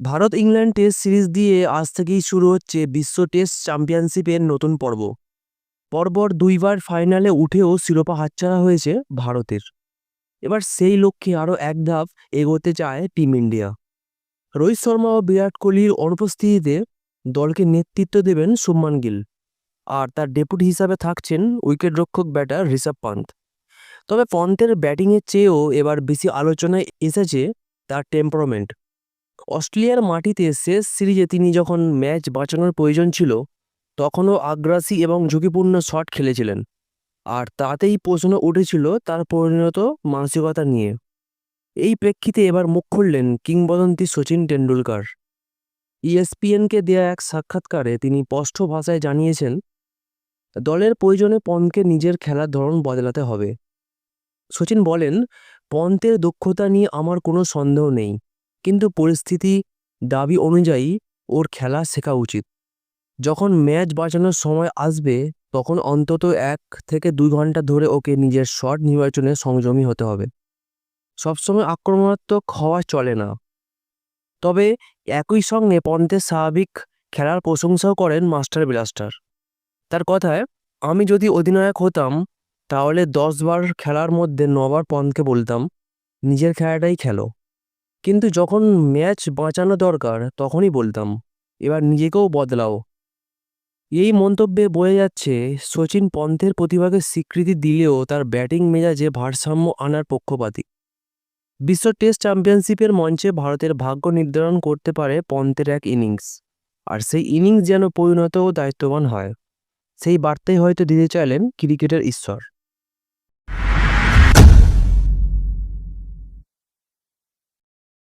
Bharat England test series দিয়ে আজ থেকেই শুরু হচ্ছে বিশ্ব টেস্ট চ্যাম্পিয়নশিপের নতুন পর্ব। পরপর দুইবার ফাইনালে উঠেও শিরোপা হাতছাড়া হয়েছে ভারতের। এবার সেই লক্ষ্যে আরও এক ধাপ এগোতে চায় টিম ইন্ডিয়া। রোহিত শর্মা ও বিরাট কোহলির অনুপস্থিতিতে দলকে নেতৃত্ব দেবেন শুভমান গিল। আর তার ডেপুটি হিসাবে থাকছেন উইকেটরক্ষক ব্যাটার ঋষভ পান্ত। তবে পন্তের ব্যাটিংয়ের চেয়েও এবার বেশি আলোচনায় এসেছে তার টেম্পারমেন্ট। অস্ট্রেলিয়ার মাটিতে শেষ সিরিজে তিনি যখন ম্যাচ বাঁচানোর প্রয়োজন ছিল, তখনও আগ্রাসী এবং ঝুঁকিপূর্ণ শট খেলেছিলেন। আর তাতেই প্রশ্ন উঠেছিল তার পরিণত মানসিকতা নিয়ে। এই প্রেক্ষিতে এবার মুখ খুললেন কিংবদন্তি সচিন টেন্ডুলকার ইএসপিএনকে দেয়া এক সাক্ষাৎকারে তিনি স্পষ্ট ভাষায় জানিয়েছেন, দলের প্রয়োজনে পন্থকে নিজের খেলার ধরন বদলাতে হবে। সচিন বলেন, পন্থের দক্ষতা নিয়ে আমার কোনো সন্দেহ নেই। কিন্তু পরিস্থিতি দাবি অনুযায়ী ওর খেলা শেখা উচিত। যখন ম্যাচ বাঁচানোর সময় আসবে, তখন অন্তত এক থেকে দুই ঘণ্টা ধরে ওকে নিজের শট নির্বাচনে সংযমী হতে হবে। সবসময় আক্রমণাত্মক হওয়া চলে না। তবে একই সঙ্গে পন্থের স্বাভাবিক খেলার প্রশংসাও করেন মাস্টার ব্লাস্টার। তার কথায়, আমি যদি অধিনায়ক হতাম, তাহলে দশবার খেলার মধ্যে নবার পন্থকে বলতাম, নিজের খেলাটাই খেলো। কিন্তু যখন ম্যাচ বাঁচানো দরকার, তখনই বলতাম, এবার নিজেকেও বদলাও। এই মন্তব্যে বোঝা যাচ্ছে, সচিন পন্থের প্রতিভাকে স্বীকৃতি দিলেও তার ব্যাটিং মেজাজে ভারসাম্য আনার পক্ষপাতী। বিশ্ব টেস্ট চ্যাম্পিয়নশিপের মঞ্চে ভারতের ভাগ্য নির্ধারণ করতে পারে পন্থের এক ইনিংস। আর সেই ইনিংস যেন পরিণত ও দায়িত্ববান হয়, সেই বার্তাই হয়তো দিতে চাইলেন ক্রিকেটের ঈশ্বর।